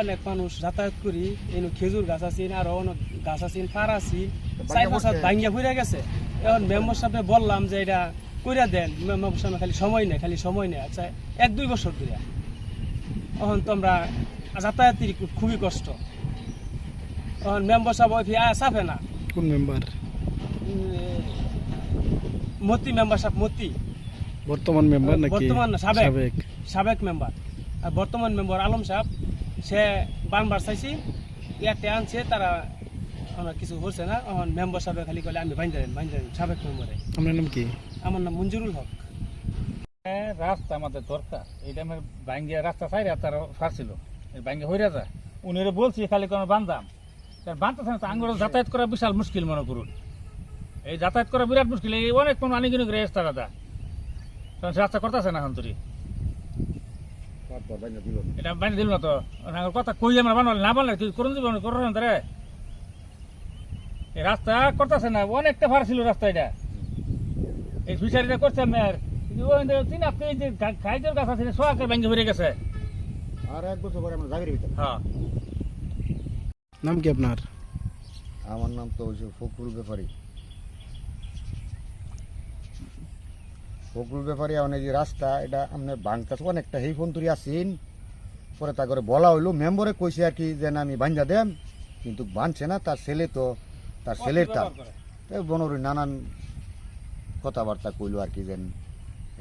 অনেক মানুষ যাতায়াত করি এনে খেজুর গাছ আছে আর অনেক গাছ আছে ফার আছে। চার ভাঙ্গিয়া ফুরে গেছে। এখন মেম্বার সাহেবে বললাম যে এটা কইরা দেন মেম্বার সাহেব খালি সময় নেই খালি সময় নেই। আচ্ছা এক দুই বছর ধরে। এখন তোমরা যাতায়াতের খুবই কষ্ট। এখন মেম্বার সাহেব ওই চাপে না। কোন মেম্বার? মতি মেম্বার সাহেব মতি। বর্তমান মেম্বার নাকি? বর্তমান না। সাবেক। সাবেক মেম্বার। আর বর্তমান মেম্বার আলম সাহেব। সে বারবার চাইছি ইয়াতে আনছে তারা আমার কিছু হচ্ছে না আমার মেম্বার সাহেব খালি কলে আমি বাইন দেন বাইন সাবেক মেম্বারে আপনার নাম কি? আমার নাম মঞ্জুরুল হক। হ্যাঁ, রাস্তা আমাদের দরকার। এই টাইমের ব্যাঙ্গে রাস্তা সাইড তার ফাঁসছিল এই ব্যাঙ্গে হইরা যায়। উনিরে বলছি খালি কোনো বান্ধাম। তার বান্ধতেছে না আঙ্গুর যাতায়াত করা বিশাল মুশকিল মনে করুন। এই যাতায়াত করা বিরাট মুশকিল। এই অনেক কোনো আনি কিনে রেস্তা দাদা। কারণ সে রাস্তা করতেছে না এখন তুই এটা বানিয়ে দিল না তো? কথা কই আমরা বানাল না বানালে তুই করুন দিবি করুন তারে? এই রাস্তা করতেছে না অনেকটা ভাড়া ছিল রাস্তা এটা। এই করছে মেয়ের তিন আপনি যে গাছ আছে সোয়াকের ব্যাঙ্গে ভরে গেছে। আর এক বছর পরে আমরা জাগির ভিতরে। হ্যাঁ। নাম কি আপনার? আমার নাম তো হচ্ছে ফখরুল ব্যাপারী। ফখরুল ব্যাপারী এই যে রাস্তা এটা আপনার বাংকাস অনেকটা। হেই ফোন তুই আসিন পরে তা করে বলা হইল মেম্বরে কইছে আর কি যে না আমি বাঞ্জা দেম কিন্তু বানছে না তার ছেলে তো তার ছেলের তার বনরি নানান কথাবার্তা কইলো আর কি যেন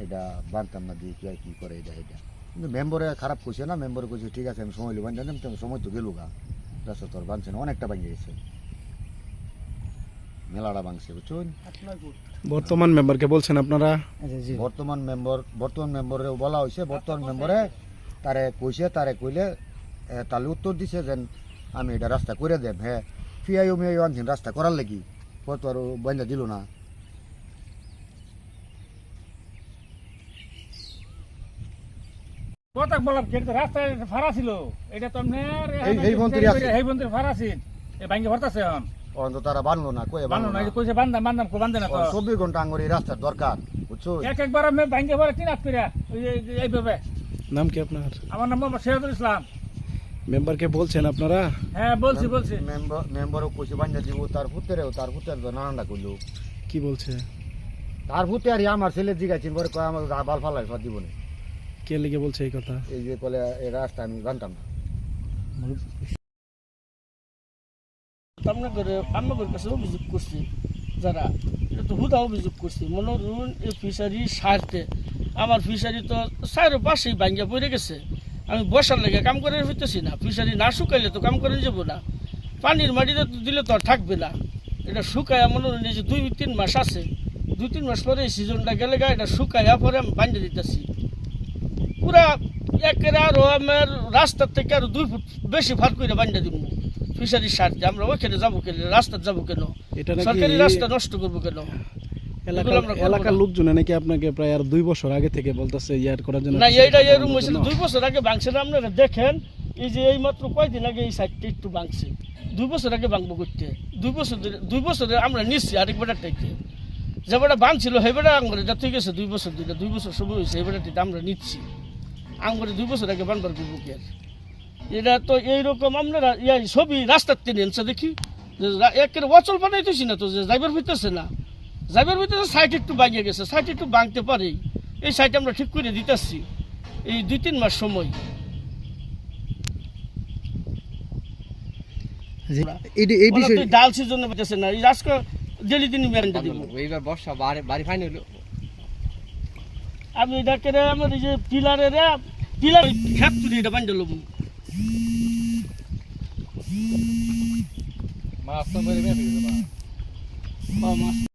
এটা বানতাম না দিয়ে কি আর কি করে এটা এটা? কিন্তু মেম্বরে খারাপ কইছে না মেম্বরে কইছে ঠিক আছে আমি সময় লো বাঞ্জা তো সময় তো গেল গা। রাস্তা তোর বানছে না অনেকটা ভাঙে গেছে। মেলাটা ভাঙছে বুঝছেন? বর্তমান মেম্বারকে বলছেন আপনারা? বর্তমান মেম্বার বর্তমান মেম্বরে বলা হয়েছে বর্তমান মেম্বরে তারে কইছে তারে কইলে তাহলে উত্তর দিছে যে আমি এটা রাস্তা করে দেব হ্যাঁ। ফিআইও মিআইও আনছেন রাস্তা করার লাগি পর তো আর বান্ধা দিল না। কথা বললাম কিন্তু রাস্তায় ফাড়া ছিল। এটা তো এই- এই মন্ত্রী আছে। এই মন্ত্রী ফাড়া ছিল। এই ব্যাঙ্গে ভরতাছে এখন। অন্ত তারা বানলো না কয়ে বানো বানলো না না। কইছে বান্দাম বান্দাম কো বান্ধে না তো। চব্বিশ ঘণ্টা আঙ্গুর রাস্তার দরকার বুঝছ? এক একবার আমি ব্যাঙ্গে ভরে তিন হাত যে এইভাবে। নাম কি আপনার? আমার নাম মোহাম্মদ সিরাজুল ইসলাম। মেম্বারকে বলছেন আপনারা? হ্যাঁ বলছি বলছি। মেম্বার মেম্বারও কইছে বান্ধা দিব তার পুত্রেও তার পুত্রের তো নানানটা করল কি বলছে? তার পুত্রে আর আমার ছেলে জিগাইছেন পরে কয় আমার বাল ফালাই সব দিব না কে লিখে বলছে এই কথা? এই যে কলে এই রাস্তা আমি জানতাম না। আপনাদের অভিযোগ করছি যারা। এটা তো হুদা অভিযোগ করছি। মনে করুন, এই ফিশারি স্বার্থে আমার ফিশারি তো চারো পাশেই ভাঙ্গিয়া পড়ে গেছে। আমি বসার লেগে কাম করে হইতেছি না। ফিশারি না শুকাইলে তো কাম করে যাব না। পানির মাটিতে দিলে তো আর থাকবে না। এটা শুকায় মনে এই যে দুই, তিন মাস আছে। দুই, তিন মাস পরে এই সিজনটা গেলে গা, এটা শুকাইয়া পরে আমি বান্ধে দিতেছি। পুরা একের আরও আমার রাস্তার থেকে আরও দুই ফুট বেশি ফার করে বান্ধে দিব ফিশারির স্বার্থে আমরা ওখানে যাব কেন? রাস্তা যাব কেন? সরকারি রাস্তা নষ্ট করব কেন? এলাকার। লোকজনে নাকি আপনাকে প্রায় আর দুই বছর আগে থেকে বলতেছে ইয়ার করার জন্য না এইটা এরকম হয়েছিল। দুই বছর আগে আপনারা দেখেন এই যে এই মাত্র কয়দিন আগে এই সাইডটা একটু ভাঙছে। দুই বছর আগে করতে। দুই বছর দুই বছরে আমরা নিচ্ছি আরেক বেটারটাইতে যে বেটা ভাঙছিল সেই বেটা আঙরে যা ঠিক আছে দুই বছর দুইটা দুই বছর সময় হয়েছে এই বেটাটিতে আমরা নিচ্ছি। দুই বছর আগে বানবার করব কি আর? এটা তো এইরকম আপনারা ইয়া ছবি রাস্তার টেনে এনছে দেখি। একের অচল বানাইতেছি না তো যে যাইবার হইতেছে না। যাইবার হইতেছে সাইড একটু ভাঙিয়ে গেছে সাইড একটু ভাঙতে পারে এই সাইড আমরা ঠিক করে দিতেছি এই দুই তিন মাস সময়। এই ওরা ডাল সিজন পেতেছে না এই আজকে ডেলি দিন মেরেন্টা দিব। এইবার বর্ষা বাড়ি বাড়ি ফাইন হইল আমি এটা কেটে আমার এই যে পিলারের পিলার তুলি এটা বান্ধে লব। মাছ তো বেরিয়ে গেছে মাছ